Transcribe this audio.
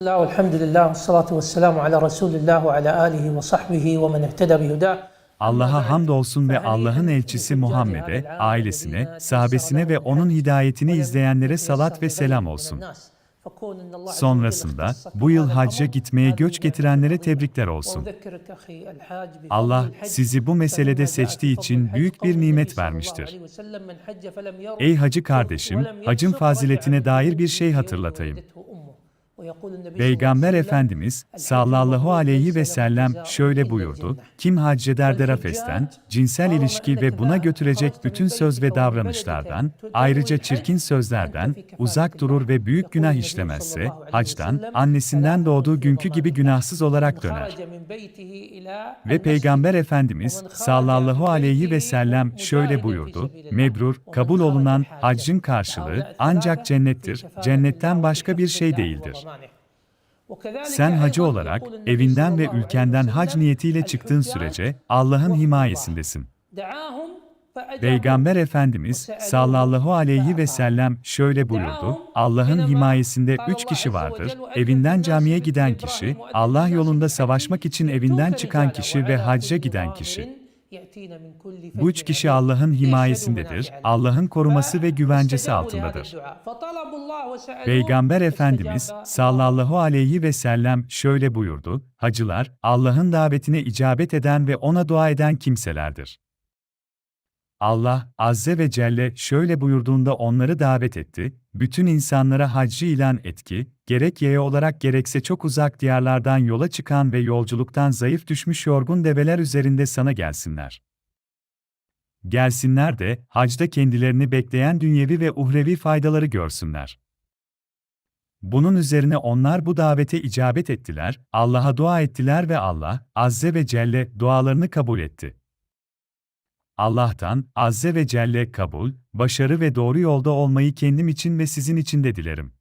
Bismillah, elhamdülillah, salatu vesselamu ala Resulillah ve ala alihi ve sahbihi ve men ehteda bihudâh. Allah'a hamdolsun ve Allah'ın elçisi Muhammed'e, ailesine, sahabesine ve onun hidayetini izleyenlere salat ve selam olsun. Sonrasında bu yıl hacca gitmeye göç getirenlere tebrikler olsun. Allah sizi bu meselede seçtiği için büyük bir nimet vermiştir. Ey hacı kardeşim, hacın faziletine dair bir şey hatırlatayım. Peygamber Efendimiz sallallahu aleyhi ve sellem şöyle buyurdu, kim hacceder de rafesten, cinsel ilişki ve buna götürecek bütün söz ve davranışlardan, ayrıca çirkin sözlerden, uzak durur ve büyük günah işlemezse, hacdan, annesinden doğduğu günkü gibi günahsız olarak döner. Ve Peygamber Efendimiz sallallahu aleyhi ve sellem şöyle buyurdu, mebrur, kabul olunan haccın karşılığı ancak cennettir, cennetten başka bir şey değildir. Sen hacı olarak evinden ve ülkenden hac niyetiyle çıktığın sürece Allah'ın himayesindesin. Peygamber Efendimiz sallallahu aleyhi ve sellem şöyle buyurdu, Allah'ın himayesinde üç kişi vardır, evinden camiye giden kişi, Allah yolunda savaşmak için evinden çıkan kişi ve hacca giden kişi. Bu üç kişi Allah'ın himayesindedir, Allah'ın koruması ve güvencesi altındadır. Peygamber Efendimiz sallallahu aleyhi ve sellem şöyle buyurdu, hacılar, Allah'ın davetine icabet eden ve ona dua eden kimselerdir. Allah, Azze ve Celle şöyle buyurduğunda onları davet etti, bütün insanlara haccı ilan et ki, gerek yaya olarak gerekse çok uzak diyarlardan yola çıkan ve yolculuktan zayıf düşmüş yorgun develer üzerinde sana gelsinler. Gelsinler de, hacda kendilerini bekleyen dünyevi ve uhrevi faydaları görsünler. Bunun üzerine onlar bu davete icabet ettiler, Allah'a dua ettiler ve Allah, Azze ve Celle, dualarını kabul etti. Allah'tan, Azze ve Celle kabul, başarı ve doğru yolda olmayı kendim için ve sizin için de dilerim.